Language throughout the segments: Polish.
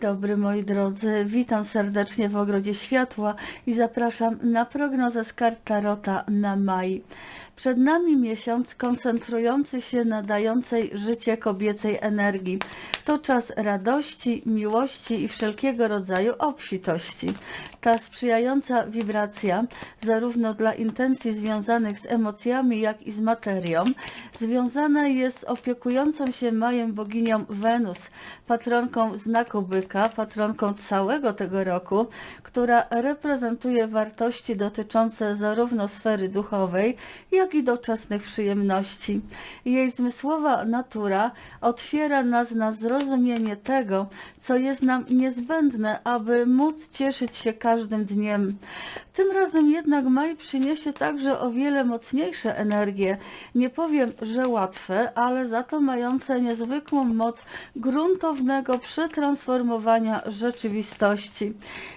dobry moi drodzy, witam serdecznie w Ogrodzie Światła i zapraszam na prognozę z kart Tarota na maj. Przed nami miesiąc koncentrujący się na dającej życie kobiecej energii. To czas radości, miłości i wszelkiego rodzaju obfitości. Ta sprzyjająca wibracja, zarówno dla intencji związanych z emocjami, jak i z materią, związana jest z opiekującą się majem boginią Wenus, patronką znaku byka, patronką całego tego roku, która reprezentuje wartości dotyczące zarówno sfery duchowej, jak i doczesnych przyjemności. Jej zmysłowa natura otwiera nas na zrozumienie tego, co jest nam niezbędne, aby móc cieszyć się każdym dniem. Tym razem jednak maj przyniesie także o wiele mocniejsze energie. Nie powiem, że łatwe, ale za to mające niezwykłą moc gruntownego przetransformowania rzeczywistości.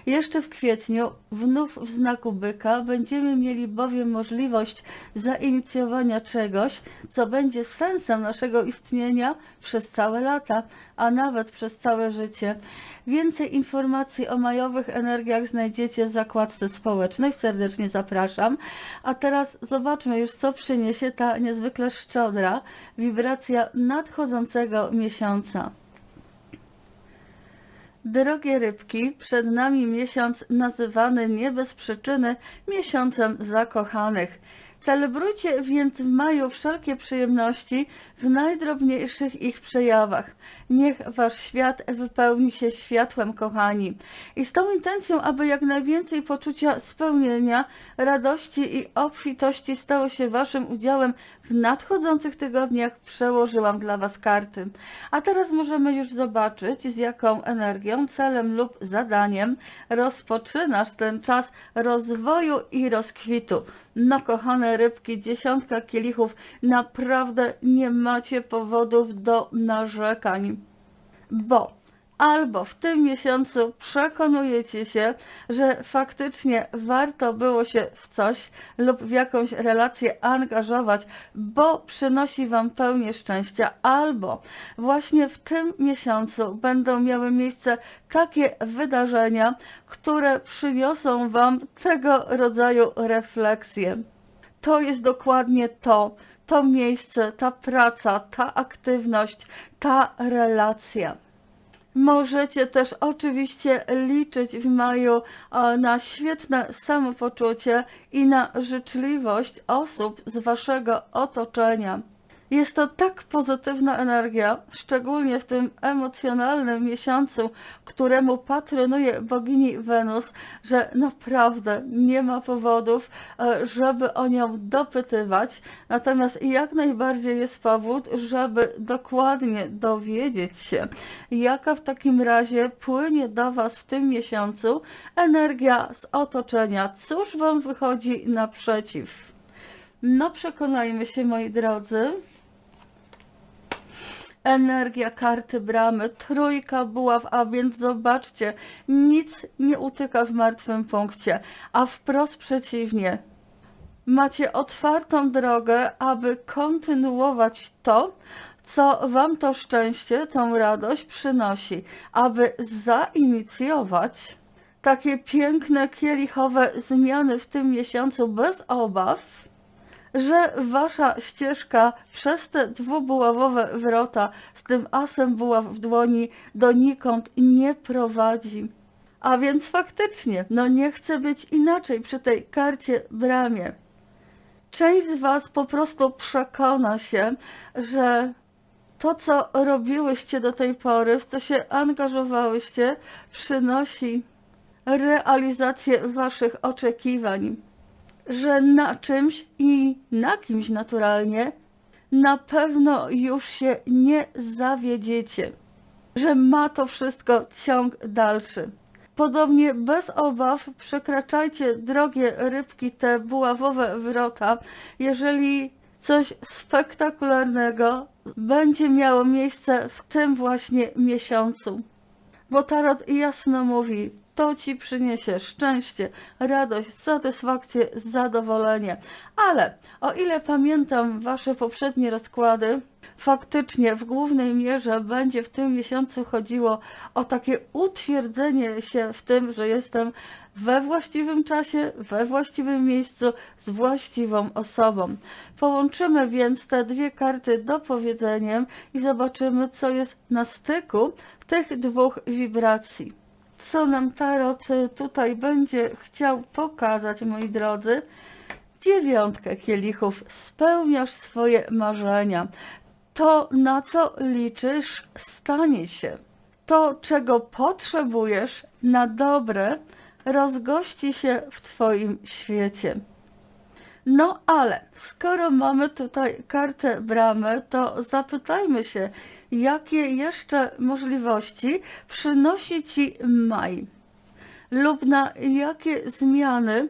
Jeszcze w kwietniu, wnów w znaku byka, będziemy mieli bowiem możliwość zainicjowania czegoś, co będzie sensem naszego istnienia przez całe lata, a nawet przez całe życie. Więcej informacji o majowych energiach znajdziecie w zakładce społecznej. Serdecznie zapraszam. A teraz zobaczmy już, co przyniesie ta niezwykle szczodra wibracja nadchodzącego miesiąca. Drogie rybki, przed nami miesiąc nazywany nie bez przyczyny miesiącem zakochanych. Celebrujcie więc w maju wszelkie przyjemności w najdrobniejszych ich przejawach. Niech wasz świat wypełni się światłem, kochani. I z tą intencją, aby jak najwięcej poczucia spełnienia, radości i obfitości stało się waszym udziałem w nadchodzących tygodniach, przełożyłam dla was karty. A teraz możemy już zobaczyć, z jaką energią, celem lub zadaniem rozpoczynasz ten czas rozwoju i rozkwitu. No, kochane rybki, dziesiątka kielichów, naprawdę nie macie powodów do narzekań, bo albo w tym miesiącu przekonujecie się, że faktycznie warto było się w coś lub w jakąś relację angażować, bo przynosi Wam pełnię szczęścia, albo właśnie w tym miesiącu będą miały miejsce takie wydarzenia, które przyniosą Wam tego rodzaju refleksje. To jest dokładnie to, to miejsce, ta praca, ta aktywność, ta relacja. Możecie też oczywiście liczyć w maju e, na świetne samopoczucie i na życzliwość osób z Waszego otoczenia. Jest to tak pozytywna energia, szczególnie w tym emocjonalnym miesiącu, któremu patronuje bogini Wenus, że naprawdę nie ma powodów, e, żeby o nią dopytywać. Natomiast jak najbardziej jest powód, żeby dokładnie dowiedzieć się, jaka w takim razie płynie do Was w tym miesiącu energia z otoczenia. Cóż Wam wychodzi naprzeciw? No przekonajmy się, moi drodzy. Energia karty bramy, trójka buław, a więc zobaczcie, nic nie utyka w martwym punkcie, a wprost przeciwnie. Macie otwartą drogę, aby kontynuować to, co Wam to szczęście, tą radość przynosi, aby zainicjować takie piękne, kielichowe zmiany w tym miesiącu bez obaw że wasza ścieżka przez te dwubuławowe wrota z tym asem buław w dłoni donikąd nie prowadzi. A więc faktycznie, no nie chce być inaczej przy tej karcie bramie. Część z was po prostu przekona się, że to, co robiłyście do tej pory, w co się angażowałyście, przynosi realizację waszych oczekiwań że na czymś i na kimś naturalnie na pewno już się nie zawiedziecie, że ma to wszystko ciąg dalszy. Podobnie bez obaw przekraczajcie drogie rybki, te buławowe wrota, jeżeli coś spektakularnego będzie miało miejsce w tym właśnie miesiącu. Bo tarot jasno mówi, to ci przyniesie szczęście, radość, satysfakcję, zadowolenie. Ale o ile pamiętam wasze poprzednie rozkłady, faktycznie w głównej mierze będzie w tym miesiącu chodziło o takie utwierdzenie się w tym, że jestem we właściwym czasie, we właściwym miejscu, z właściwą osobą. Połączymy więc te dwie karty dopowiedzeniem i zobaczymy, co jest na styku tych dwóch wibracji. Co nam Tarot y, tutaj będzie chciał pokazać, moi drodzy? Dziewiątkę kielichów. Spełniasz swoje marzenia. To, na co liczysz, stanie się. To, czego potrzebujesz na dobre, rozgości się w Twoim świecie. No ale skoro mamy tutaj kartę bramy, to zapytajmy się, jakie jeszcze możliwości przynosi Ci maj lub na jakie zmiany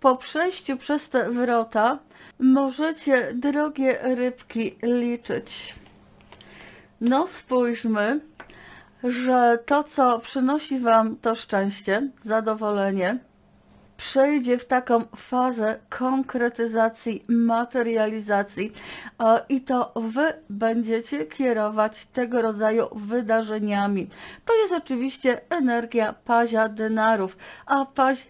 po przejściu przez te wrota możecie, drogie rybki, liczyć. No spójrzmy, że to, co przynosi Wam to szczęście, zadowolenie, przejdzie w taką fazę konkretyzacji, materializacji e, i to Wy będziecie kierować tego rodzaju wydarzeniami. To jest oczywiście energia pazia denarów, a paź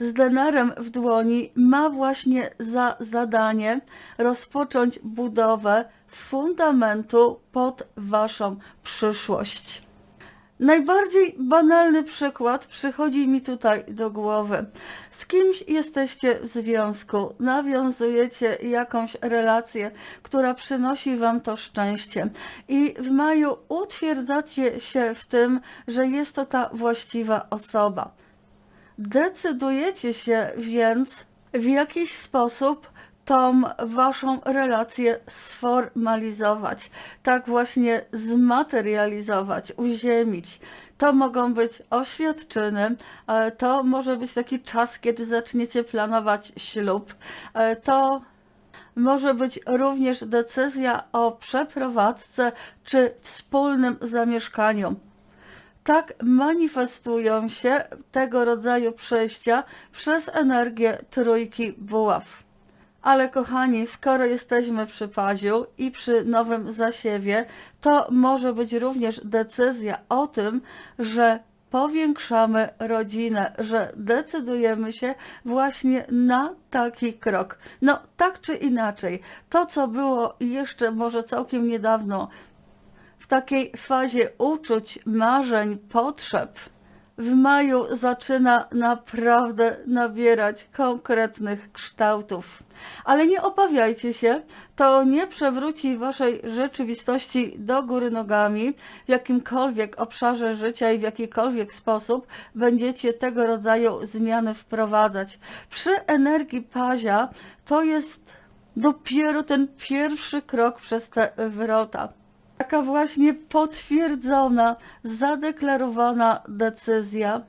z denarem w dłoni ma właśnie za zadanie rozpocząć budowę fundamentu pod Waszą przyszłość. Najbardziej banalny przykład przychodzi mi tutaj do głowy. Z kimś jesteście w związku, nawiązujecie jakąś relację, która przynosi wam to szczęście, i w maju utwierdzacie się w tym, że jest to ta właściwa osoba. Decydujecie się więc w jakiś sposób tą waszą relację sformalizować, tak właśnie zmaterializować, uziemić. To mogą być oświadczyny, to może być taki czas, kiedy zaczniecie planować ślub. E, to może być również decyzja o przeprowadzce czy wspólnym zamieszkaniu. Tak manifestują się tego rodzaju przejścia przez energię trójki buław. Ale kochani, skoro jesteśmy przy paziu i przy nowym zasiewie, to może być również decyzja o tym, że powiększamy rodzinę, że decydujemy się właśnie na taki krok. No, tak czy inaczej, to co było jeszcze może całkiem niedawno w takiej fazie uczuć, marzeń, potrzeb, w maju zaczyna naprawdę nabierać konkretnych kształtów. Ale nie obawiajcie się, to nie przewróci waszej rzeczywistości do góry nogami w jakimkolwiek obszarze życia i w jakikolwiek sposób będziecie tego rodzaju zmiany wprowadzać. Przy energii pazia to jest dopiero ten pierwszy krok przez te wrota taka właśnie potwierdzona, zadeklarowana decyzja,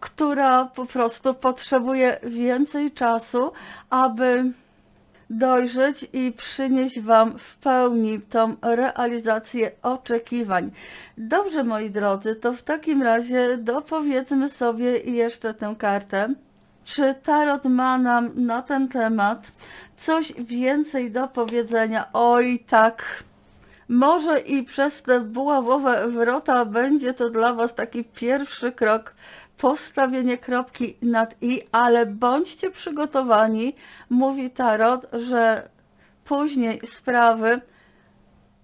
która po prostu potrzebuje więcej czasu, aby dojrzeć i przynieść Wam w pełni tą realizację oczekiwań. Dobrze, moi drodzy, to w takim razie dopowiedzmy sobie jeszcze tę kartę. Czy Tarot ma nam na ten temat coś więcej do powiedzenia? Oj, tak. Może i przez te buławowe wrota będzie to dla Was taki pierwszy krok, postawienie kropki nad i, ale bądźcie przygotowani, mówi Tarot, że później sprawy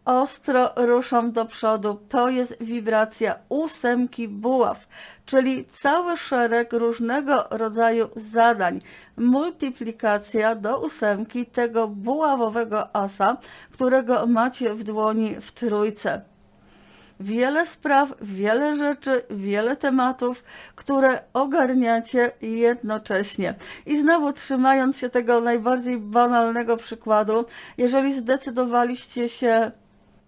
ostro ruszą do przodu. To jest wibracja ósemki buław, czyli cały szereg różnego rodzaju zadań. Multiplikacja do ósemki tego buławowego asa, którego macie w dłoni w trójce wiele spraw, wiele rzeczy, wiele tematów, które ogarniacie jednocześnie. I znowu trzymając się tego najbardziej banalnego przykładu, jeżeli zdecydowaliście się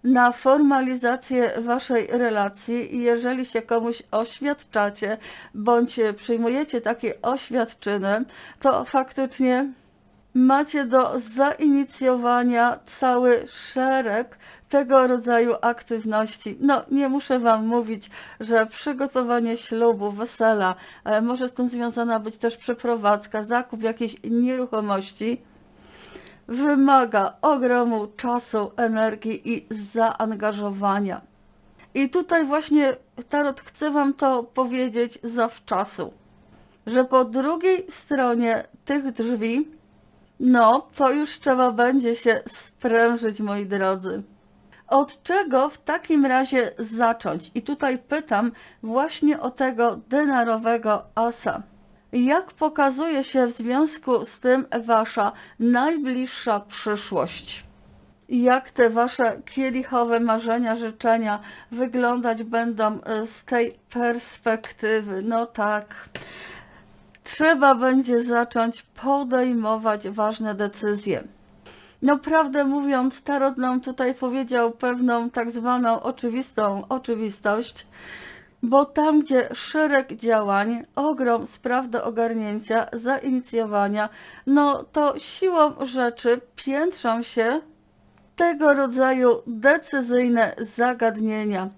na formalizację waszej relacji i jeżeli się komuś oświadczacie bądź przyjmujecie takie oświadczyny, to faktycznie macie do zainicjowania cały szereg tego rodzaju aktywności. No, nie muszę Wam mówić, że przygotowanie ślubu, wesela, e, może z tym związana być też przeprowadzka, zakup jakiejś nieruchomości, wymaga ogromu czasu, energii i zaangażowania. I tutaj właśnie Tarot chce Wam to powiedzieć zawczasu, że po drugiej stronie tych drzwi, no to już trzeba będzie się sprężyć, moi drodzy. Od czego w takim razie zacząć? I tutaj pytam właśnie o tego denarowego asa. Jak pokazuje się w związku z tym wasza najbliższa przyszłość? Jak te wasze kielichowe marzenia, życzenia wyglądać będą e, z tej perspektywy? No tak. Trzeba będzie zacząć podejmować ważne decyzje. No prawdę mówiąc, Tarot nam tutaj powiedział pewną tak zwaną oczywistą oczywistość, bo tam, gdzie szereg działań, ogrom spraw do ogarnięcia, zainicjowania, no to siłą rzeczy piętrzą się tego rodzaju decyzyjne zagadnienia.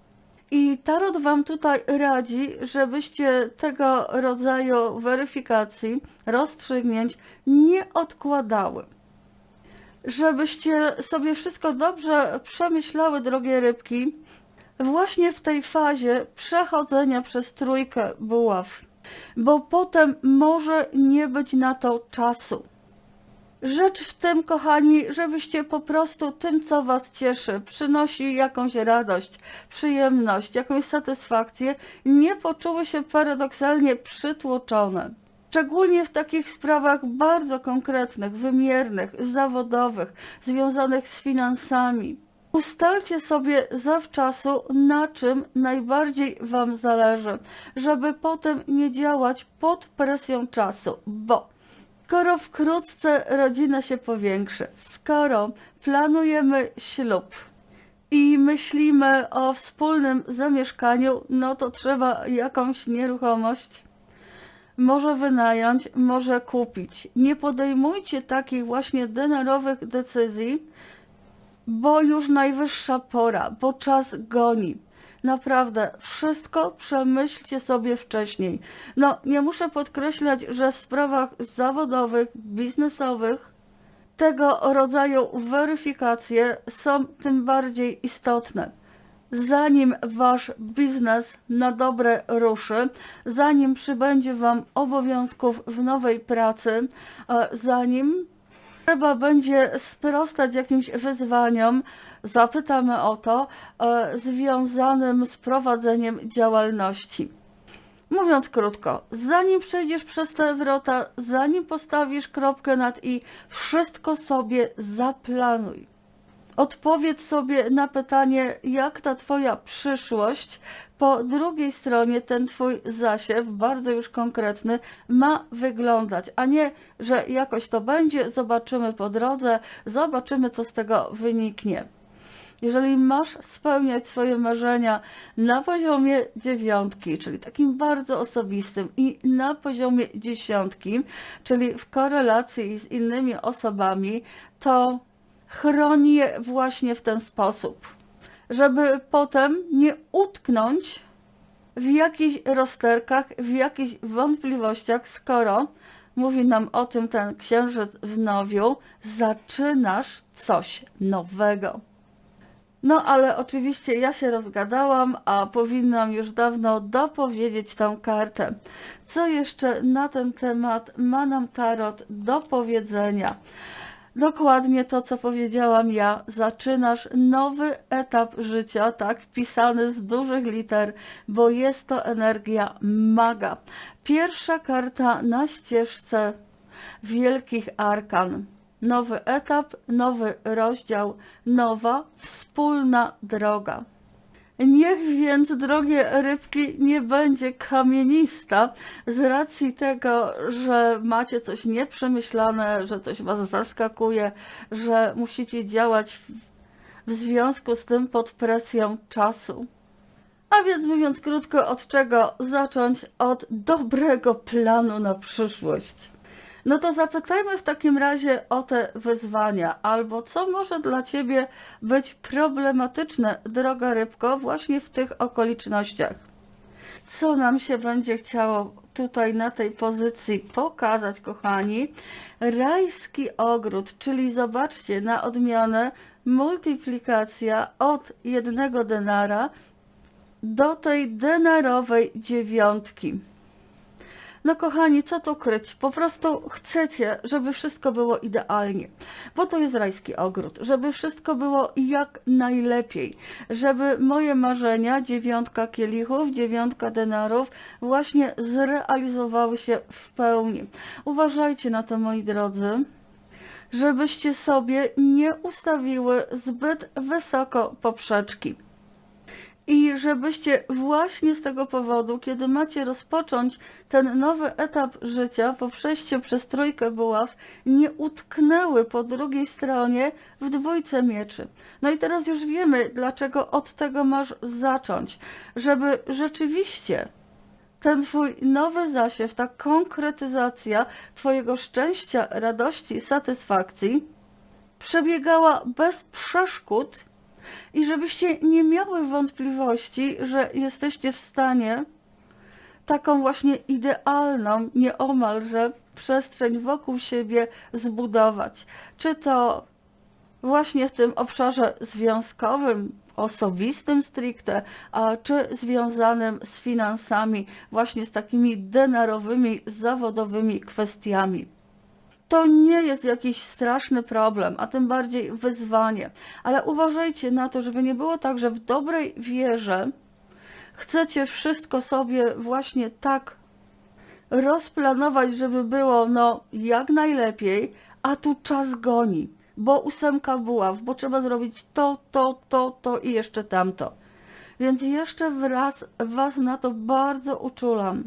I Tarot Wam tutaj radzi, żebyście tego rodzaju weryfikacji, rozstrzygnięć nie odkładały żebyście sobie wszystko dobrze przemyślały, drogie rybki, właśnie w tej fazie przechodzenia przez trójkę buław, bo potem może nie być na to czasu. Rzecz w tym, kochani, żebyście po prostu tym, co Was cieszy, przynosi jakąś radość, przyjemność, jakąś satysfakcję, nie poczuły się paradoksalnie przytłoczone szczególnie w takich sprawach bardzo konkretnych, wymiernych, zawodowych, związanych z finansami. Ustalcie sobie zawczasu, na czym najbardziej Wam zależy, żeby potem nie działać pod presją czasu, bo skoro wkrótce rodzina się powiększy, skoro planujemy ślub, i myślimy o wspólnym zamieszkaniu, no to trzeba jakąś nieruchomość może wynająć, może kupić. Nie podejmujcie takich właśnie denarowych decyzji, bo już najwyższa pora, bo czas goni. Naprawdę, wszystko przemyślcie sobie wcześniej. No, nie muszę podkreślać, że w sprawach zawodowych, biznesowych tego rodzaju weryfikacje są tym bardziej istotne zanim wasz biznes na dobre ruszy, zanim przybędzie wam obowiązków w nowej pracy, zanim trzeba będzie sprostać jakimś wyzwaniom, zapytamy o to, związanym z prowadzeniem działalności. Mówiąc krótko, zanim przejdziesz przez te wrota, zanim postawisz kropkę nad i, wszystko sobie zaplanuj. Odpowiedz sobie na pytanie, jak ta Twoja przyszłość po drugiej stronie, ten Twój zasiew, bardzo już konkretny, ma wyglądać, a nie, że jakoś to będzie, zobaczymy po drodze, zobaczymy, co z tego wyniknie. Jeżeli masz spełniać swoje marzenia na poziomie dziewiątki, czyli takim bardzo osobistym, i na poziomie dziesiątki, czyli w korelacji z innymi osobami, to chroni je właśnie w ten sposób, żeby potem nie utknąć w jakichś rozterkach, w jakichś wątpliwościach, skoro mówi nam o tym ten księżyc w nowiu, zaczynasz coś nowego. No ale oczywiście ja się rozgadałam, a powinnam już dawno dopowiedzieć tą kartę. Co jeszcze na ten temat ma nam tarot do powiedzenia? Dokładnie to, co powiedziałam ja. Zaczynasz nowy etap życia, tak, pisany z dużych liter, bo jest to energia maga. Pierwsza karta na ścieżce wielkich arkan. Nowy etap, nowy rozdział, nowa wspólna droga. Niech więc, drogie rybki, nie będzie kamienista z racji tego, że macie coś nieprzemyślane, że coś was zaskakuje, że musicie działać w, związku z tym pod presją czasu. A więc mówiąc krótko, od czego zacząć? Od dobrego planu na przyszłość. No to zapytajmy w takim razie o te wyzwania, albo co może dla Ciebie być problematyczne, droga rybko, właśnie w tych okolicznościach. Co nam się będzie chciało tutaj na tej pozycji pokazać, kochani? Rajski ogród, czyli zobaczcie, na odmianę multiplikacja od jednego denara do tej denarowej dziewiątki. No kochani, co tu kryć? Po prostu chcecie, żeby wszystko było idealnie, bo to jest rajski ogród, żeby wszystko było jak najlepiej, żeby moje marzenia, dziewiątka kielichów, dziewiątka denarów właśnie zrealizowały się w pełni. Uważajcie na to, moi drodzy żebyście sobie nie ustawiły zbyt wysoko poprzeczki. I żebyście właśnie z tego powodu, kiedy macie rozpocząć ten nowy etap życia po przejściu przez trójkę buław, nie utknęły po drugiej stronie w dwójce mieczy. No i teraz już wiemy, dlaczego od tego masz zacząć, żeby rzeczywiście ten twój nowy zasiew, ta konkretyzacja twojego szczęścia, radości, satysfakcji przebiegała bez przeszkód i żebyście nie miały wątpliwości, że jesteście w stanie taką właśnie idealną, nieomalże przestrzeń wokół siebie zbudować. Czy to właśnie w tym obszarze związkowym, osobistym stricte, a czy związanym z finansami, właśnie z takimi denarowymi, zawodowymi kwestiami. To nie jest jakiś straszny problem, a tym bardziej wyzwanie, ale uważajcie na to, żeby nie było tak, że w dobrej wierze chcecie wszystko sobie właśnie tak rozplanować, żeby było no jak najlepiej, a tu czas goni bo ósemka buław, bo trzeba zrobić to, to, to, to i jeszcze tamto. Więc jeszcze raz Was na to bardzo uczulam.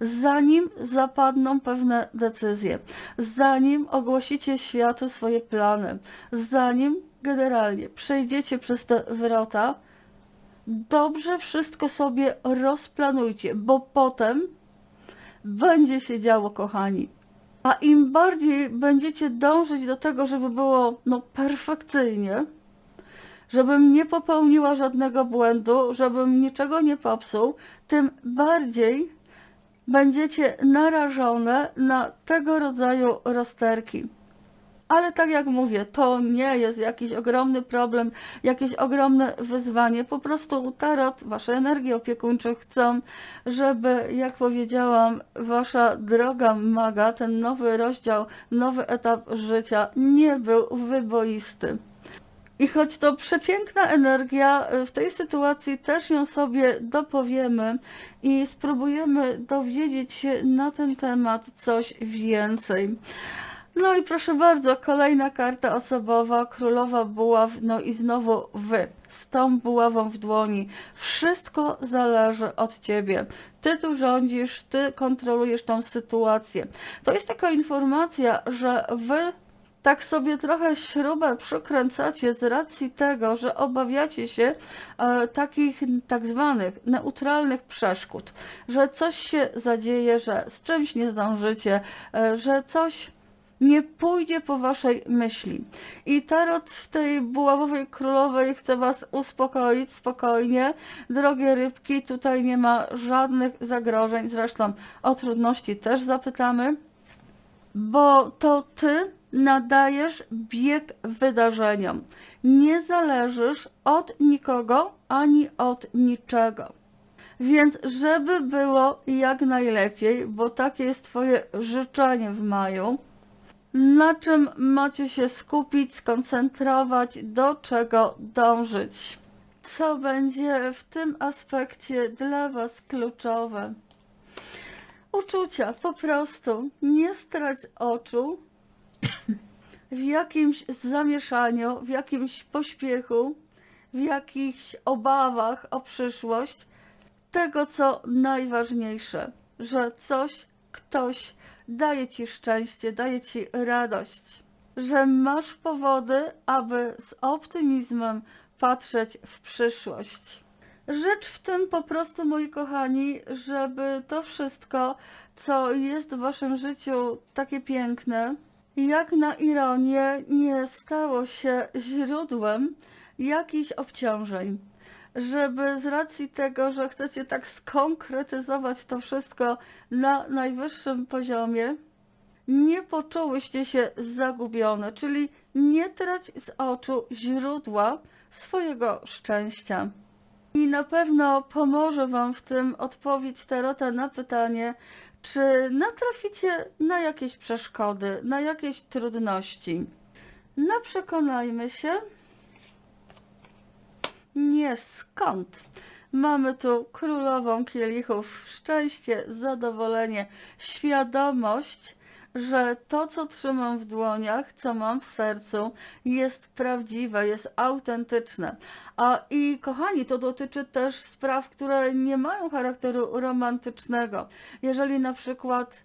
Zanim zapadną pewne decyzje, zanim ogłosicie światu swoje plany, zanim generalnie przejdziecie przez te wrota, dobrze wszystko sobie rozplanujcie, bo potem będzie się działo, kochani. A im bardziej będziecie dążyć do tego, żeby było no, perfekcyjnie, żebym nie popełniła żadnego błędu, żebym niczego nie popsuł, tym bardziej będziecie narażone na tego rodzaju rozterki. Ale tak jak mówię, to nie jest jakiś ogromny problem, jakieś ogromne wyzwanie. Po prostu tarot, wasze energie opiekuńcze chcą, żeby, jak powiedziałam, wasza droga maga, ten nowy rozdział, nowy etap życia nie był wyboisty. I choć to przepiękna energia, w tej sytuacji też ją sobie dopowiemy i spróbujemy dowiedzieć się na ten temat coś więcej. No i proszę bardzo, kolejna karta osobowa, królowa buław, no i znowu wy, z tą buławą w dłoni. Wszystko zależy od ciebie. Ty tu rządzisz, ty kontrolujesz tą sytuację. To jest taka informacja, że wy tak sobie trochę śrubę przykręcacie z racji tego, że obawiacie się e, takich tak zwanych neutralnych przeszkód, że coś się zadzieje, że z czymś nie zdążycie, e, że coś nie pójdzie po waszej myśli. I tarot w tej buławowej królowej chce was uspokoić spokojnie. Drogie rybki, tutaj nie ma żadnych zagrożeń. Zresztą o trudności też zapytamy, bo to ty nadajesz bieg wydarzeniom. Nie zależysz od nikogo ani od niczego. Więc żeby było jak najlepiej, bo takie jest Twoje życzenie w maju, na czym macie się skupić, skoncentrować, do czego dążyć. Co będzie w tym aspekcie dla Was kluczowe? Uczucia, po prostu nie strać oczu w jakimś zamieszaniu, w jakimś pośpiechu, w jakichś obawach o przyszłość, tego co najważniejsze, że coś, ktoś daje ci szczęście, daje ci radość, że masz powody, aby z optymizmem patrzeć w przyszłość. Rzecz w tym po prostu, moi kochani, żeby to wszystko, co jest w waszym życiu takie piękne, jak na ironię, nie stało się źródłem jakichś obciążeń. Żeby z racji tego, że chcecie tak skonkretyzować to wszystko na najwyższym poziomie, nie poczułyście się zagubione, czyli nie trać z oczu źródła swojego szczęścia. I na pewno pomoże Wam w tym odpowiedź Tarota na pytanie, czy natraficie na jakieś przeszkody, na jakieś trudności. No przekonajmy się. Nie skąd. Mamy tu królową kielichów, szczęście, zadowolenie, świadomość, że to, co trzymam w dłoniach, co mam w sercu, jest prawdziwe, jest autentyczne. A i kochani, to dotyczy też spraw, które nie mają charakteru romantycznego. Jeżeli na przykład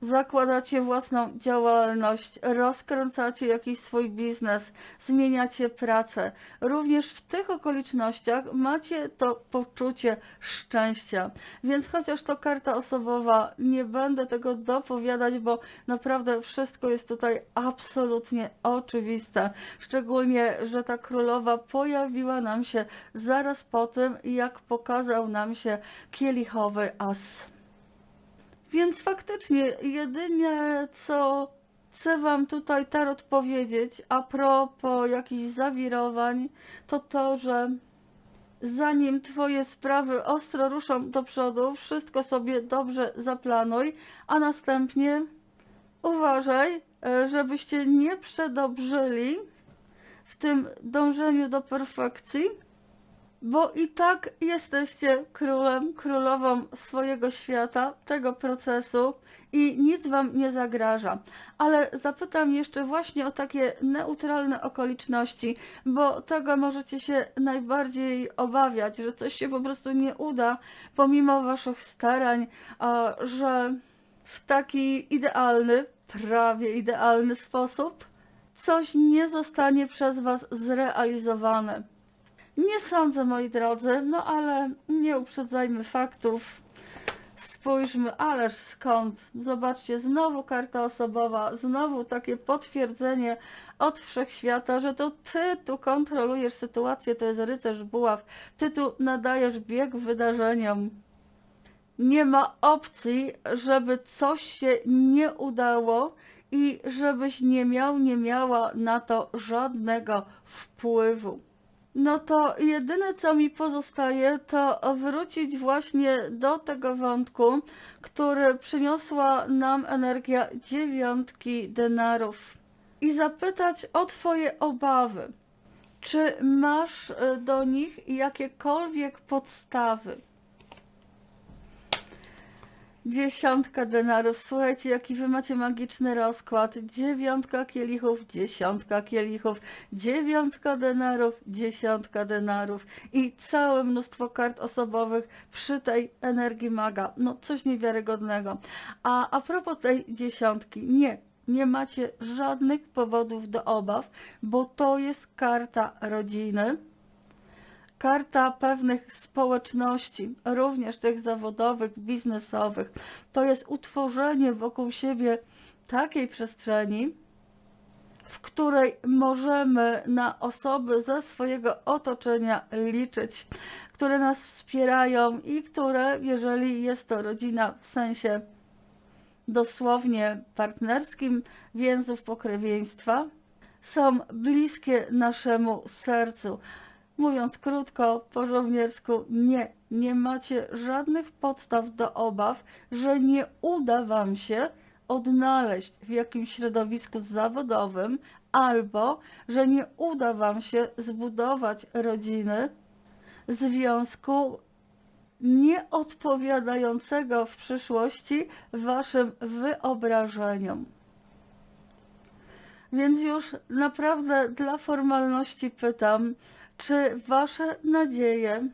zakładacie własną działalność, rozkręcacie jakiś swój biznes, zmieniacie pracę. Również w tych okolicznościach macie to poczucie szczęścia. Więc chociaż to karta osobowa, nie będę tego dopowiadać, bo naprawdę wszystko jest tutaj absolutnie oczywiste. Szczególnie, że ta królowa pojawiła nam się zaraz po tym, jak pokazał nam się kielichowy as. Więc faktycznie jedynie co chcę Wam tutaj tarot powiedzieć a propos jakichś zawirowań, to to, że zanim Twoje sprawy ostro ruszą do przodu, wszystko sobie dobrze zaplanuj, a następnie uważaj, e, żebyście nie przedobrzyli w tym dążeniu do perfekcji, bo i tak jesteście królem, królową swojego świata, tego procesu i nic wam nie zagraża. Ale zapytam jeszcze właśnie o takie neutralne okoliczności, bo tego możecie się najbardziej obawiać, że coś się po prostu nie uda pomimo waszych starań, że w taki idealny, prawie idealny sposób coś nie zostanie przez was zrealizowane. Nie sądzę, moi drodzy, no ale nie uprzedzajmy faktów. Spójrzmy, ależ skąd? Zobaczcie, znowu karta osobowa, znowu takie potwierdzenie od wszechświata, że to ty tu kontrolujesz sytuację, to jest rycerz buław, ty tu nadajesz bieg wydarzeniom. Nie ma opcji, żeby coś się nie udało i żebyś nie miał, nie miała na to żadnego wpływu. No to jedyne co mi pozostaje, to wrócić właśnie do tego wątku, który przyniosła nam energia dziewiątki denarów i zapytać o Twoje obawy. Czy masz e, do nich jakiekolwiek podstawy? Dziesiątka denarów. Słuchajcie, jaki wy macie magiczny rozkład. Dziewiątka kielichów, dziesiątka kielichów, dziewiątka denarów, dziesiątka denarów i całe mnóstwo kart osobowych przy tej energii maga. No coś niewiarygodnego. A a propos tej dziesiątki, nie, nie macie żadnych powodów do obaw, bo to jest karta rodziny karta pewnych społeczności, również tych zawodowych, biznesowych. To jest utworzenie wokół siebie takiej przestrzeni, w której możemy na osoby ze swojego otoczenia liczyć, które nas wspierają i które, jeżeli jest to rodzina w sensie dosłownie partnerskim więzów pokrewieństwa, są bliskie naszemu sercu. Mówiąc krótko, po żołniersku, nie, nie macie żadnych podstaw do obaw, że nie uda Wam się odnaleźć w jakimś środowisku zawodowym, albo że nie uda Wam się zbudować rodziny, związku nieodpowiadającego w przyszłości Waszym wyobrażeniom. Więc już naprawdę dla formalności pytam, czy Wasze nadzieje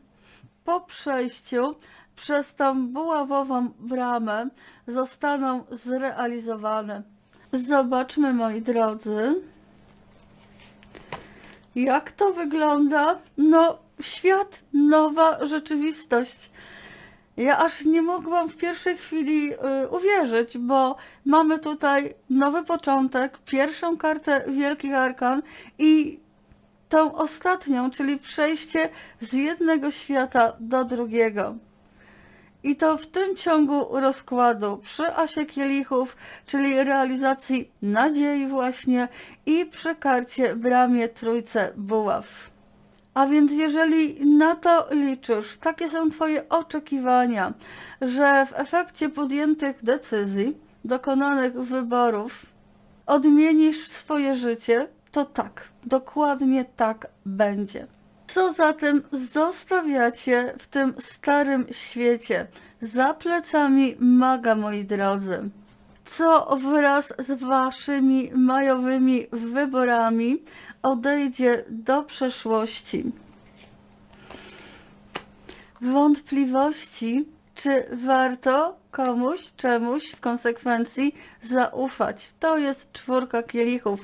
po przejściu przez tą buławową bramę zostaną zrealizowane? Zobaczmy, moi drodzy, jak to wygląda. No, świat, nowa rzeczywistość. Ja aż nie mogłam w pierwszej chwili y, uwierzyć, bo mamy tutaj nowy początek, pierwszą kartę Wielkich Arkan i tą ostatnią, czyli przejście z jednego świata do drugiego. I to w tym ciągu rozkładu przy Asie Kielichów, czyli realizacji nadziei właśnie i przy karcie Bramie Trójce Buław. A więc jeżeli na to liczysz, takie są Twoje oczekiwania, że w efekcie podjętych decyzji, dokonanych wyborów, odmienisz swoje życie, to tak, dokładnie tak będzie. Co zatem zostawiacie w tym starym świecie, za plecami maga, moi drodzy? Co wraz z waszymi majowymi wyborami odejdzie do przeszłości? Wątpliwości, czy warto komuś, czemuś w konsekwencji zaufać. To jest czwórka kielichów.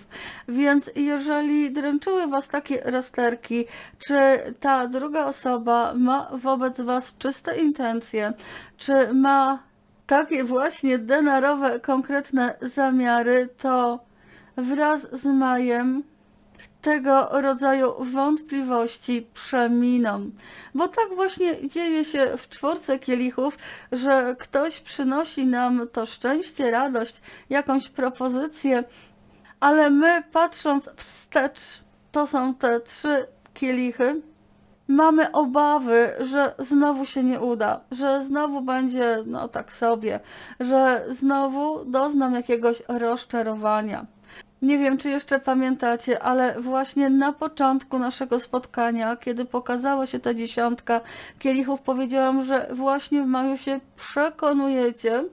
Więc jeżeli dręczyły Was takie rozterki, czy ta druga osoba ma wobec Was czyste intencje, czy ma takie właśnie denarowe, konkretne zamiary, to wraz z Majem tego rodzaju wątpliwości przeminą. Bo tak właśnie dzieje się w czwórce kielichów, że ktoś przynosi nam to szczęście, radość, jakąś propozycję, ale my patrząc wstecz, to są te trzy kielichy, mamy obawy, że znowu się nie uda, że znowu będzie no tak sobie, że znowu doznam jakiegoś rozczarowania. Nie wiem, czy jeszcze pamiętacie, ale właśnie na początku naszego spotkania, kiedy pokazała się ta dziesiątka kielichów, powiedziałam, że właśnie w maju się przekonujecie,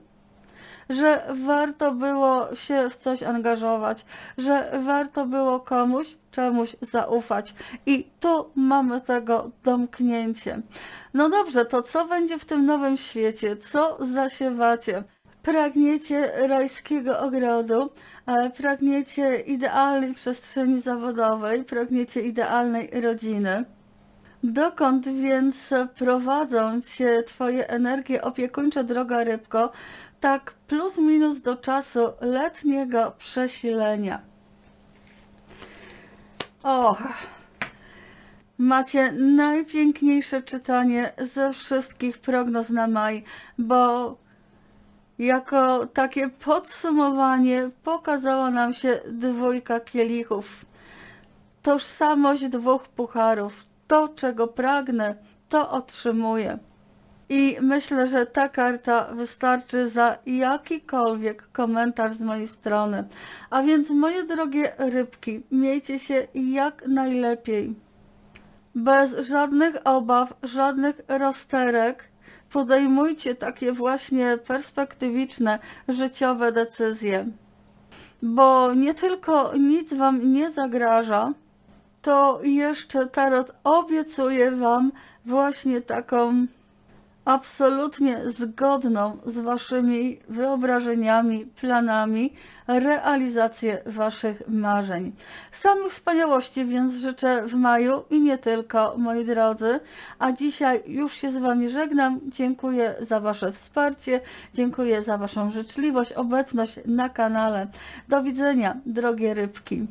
że warto było się w coś angażować, że warto było komuś, czemuś zaufać. I tu mamy tego domknięcie. No dobrze, to co będzie w tym nowym świecie? Co zasiewacie? Pragniecie rajskiego ogrodu, e, pragniecie idealnej przestrzeni zawodowej, pragniecie idealnej rodziny. Dokąd więc prowadzą cię Twoje energie opiekuńcze, droga rybko, tak plus minus do czasu letniego przesilenia? Och, macie najpiękniejsze czytanie ze wszystkich prognoz na maj, bo jako takie podsumowanie pokazała nam się dwójka kielichów. Tożsamość dwóch pucharów. To, czego pragnę, to otrzymuję. I myślę, że ta karta wystarczy za jakikolwiek komentarz z mojej strony. A więc, moje drogie rybki, miejcie się jak najlepiej. Bez żadnych obaw, żadnych rozterek podejmujcie takie właśnie perspektywiczne, życiowe decyzje. Bo nie tylko nic Wam nie zagraża, to jeszcze Tarot obiecuje Wam właśnie taką absolutnie zgodną z Waszymi wyobrażeniami, planami realizację Waszych marzeń. Samych wspaniałości więc życzę w maju i nie tylko, moi drodzy. A dzisiaj już się z Wami żegnam. Dziękuję za Wasze wsparcie, dziękuję za Waszą życzliwość, obecność na kanale. Do widzenia, drogie rybki.